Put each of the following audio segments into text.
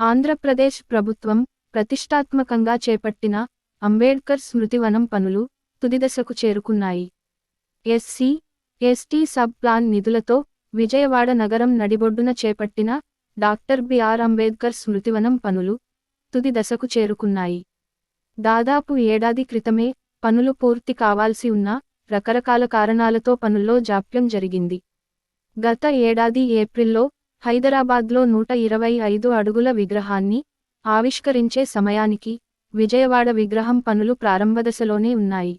ఆంధ్రప్రదేశ్ ప్రభుత్వం ప్రతిష్టాత్మకంగా చేపట్టిన అంబేడ్కర్ స్మృతివనం పనులు తుదిదశకు చేరుకున్నాయి. ఎస్సీ ఎస్టీ సబ్ ప్లాన్ నిధులతో విజయవాడ నగరం నడిబొడ్డున చేపట్టిన డాక్టర్ బిఆర్ అంబేద్కర్ స్మృతివనం పనులు తుది దశకు చేరుకున్నాయి. దాదాపు ఏడాది క్రితమే పనులు పూర్తి కావాల్సి ఉన్న రకరకాల కారణాలతో పనుల్లో జాప్యం జరిగింది. గత ఏడాది ఏప్రిల్లో హైదరాబాద్లో నూట ఇరవై ఐదు అడుగుల విగ్రహాన్ని ఆవిష్కరించే సమయానికి విజయవాడ విగ్రహం పనులు ప్రారంభదశలోనే ఉన్నాయి.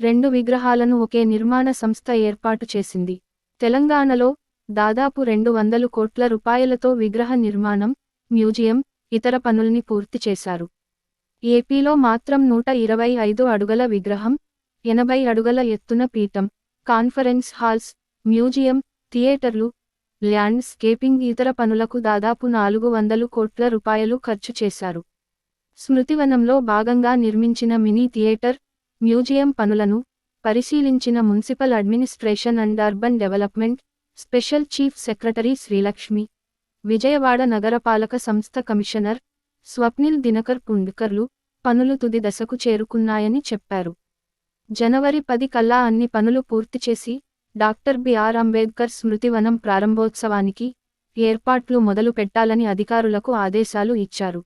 రెండు విగ్రహాలను ఒకే నిర్మాణ సంస్థ ఏర్పాటు చేసింది. తెలంగాణలో దాదాపు రెండు వందలు కోట్ల రూపాయలతో విగ్రహ నిర్మాణం మ్యూజియం ఇతర పనుల్ని పూర్తి చేశారు. ఏపీలో మాత్రం నూట ఇరవై ఐదు అడుగల విగ్రహం ఎనభై అడుగల ఎత్తున పీఠం కాన్ఫరెన్స్ హాల్స్ మ్యూజియం థియేటర్లు ల్యాండ్స్కేపింగ్ ఇతర పనులకు దాదాపు నాలుగు వందలు కోట్ల రూపాయలు ఖర్చు చేశారు. స్మృతివనంలో భాగంగా నిర్మించిన మినీ థియేటర్ మ్యూజియం పనులను పరిశీలించిన municipal administration and urban development special chief secretary Srilakshmi Vijayawada నగరపాలక సంస్థ కమిషనర్ స్వప్నిల్ దినకర్ పుండ్కర్లు పనులు తుది దశకు చేరుకున్నాయని చెప్పారు. జనవరి పది కల్లా అన్ని పనులు పూర్తి చేసి డాక్టర్ బిఆర్ అంబేద్కర్ స్మృతివనం ప్రారంభోత్సవానికి ఏర్పాట్లు మొదలు పెట్టాలని అధికారులకు ఆదేశాలు ఇచ్చారు.